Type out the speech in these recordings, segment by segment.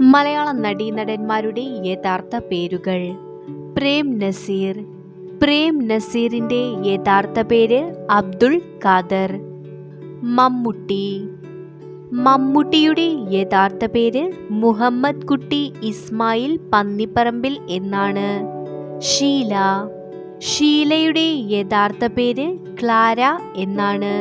മലയാള നടീനടന്മാരുടെ യഥാർത്ഥ പേരുകൾ. പ്രേം നസീർ. പ്രേം നസീറിന്റെ യഥാർത്ഥ പേര് അബ്ദുൾ ഖാദർ. മമ്മൂട്ടി. മമ്മൂട്ടിയുടെ യഥാർത്ഥ പേര് മുഹമ്മദ് കുട്ടി ഇസ്മായിൽ പന്നിപ്പറമ്പിൽ എന്നാണ്. ഷീല. ഷീലയുടെ യഥാർത്ഥ പേര് ക്ലാര എന്നാണ്.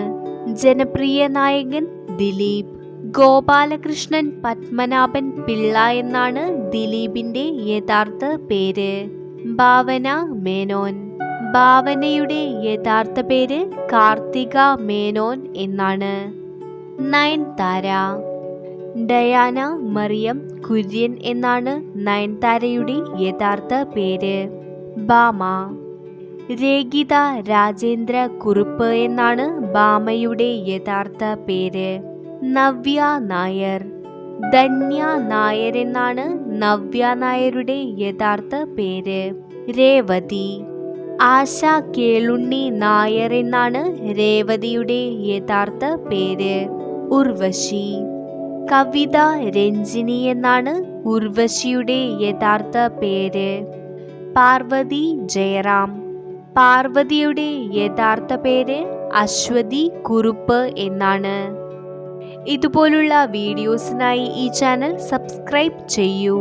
ജനപ്രിയ നായകൻ ദിലീപ്. ഗോപാലകൃഷ്ണൻ പത്മനാഭൻ പിള്ള എന്നാണ് ദിലീപിന്റെ യഥാർത്ഥ പേര്. ഭാവന മേനോൻ. ഭാവനയുടെ യഥാർത്ഥ പേര് കാർത്തിക മേനോൻ എന്നാണ്. നയൻതാര. ഡയാന മറിയം കുര്യൻ എന്നാണ് നയൻതാരയുടെ യഥാർത്ഥ പേര്. ബാമ രേഖിത രാജേന്ദ്ര കുറുപ്പ് എന്നാണ് ബാമയുടെ യഥാർത്ഥ പേര്. നവ്യ നായർ. ധന്യ നായർ എന്നാണ് നവ്യ നായരുടെ യഥാർത്ഥ പേര്. രേവതി. ആശ കേളുണ്ണി നായർ എന്നാണ് രേവതിയുടെ യഥാർത്ഥ പേര്. ഉർവശി. കവിത രഞ്ജിനി എന്നാണ് ഉർവശിയുടെ യഥാർത്ഥ പേര്. പാർവതി ജയറാം. പാർവതിയുടെ യഥാർത്ഥ പേര് അശ്വതി കുറുപ്പ് എന്നാണ്. ഇതുപോലുള്ള വീഡിയോസിനായി ഈ ചാനൽ സബ്സ്ക്രൈബ് ചെയ്യൂ.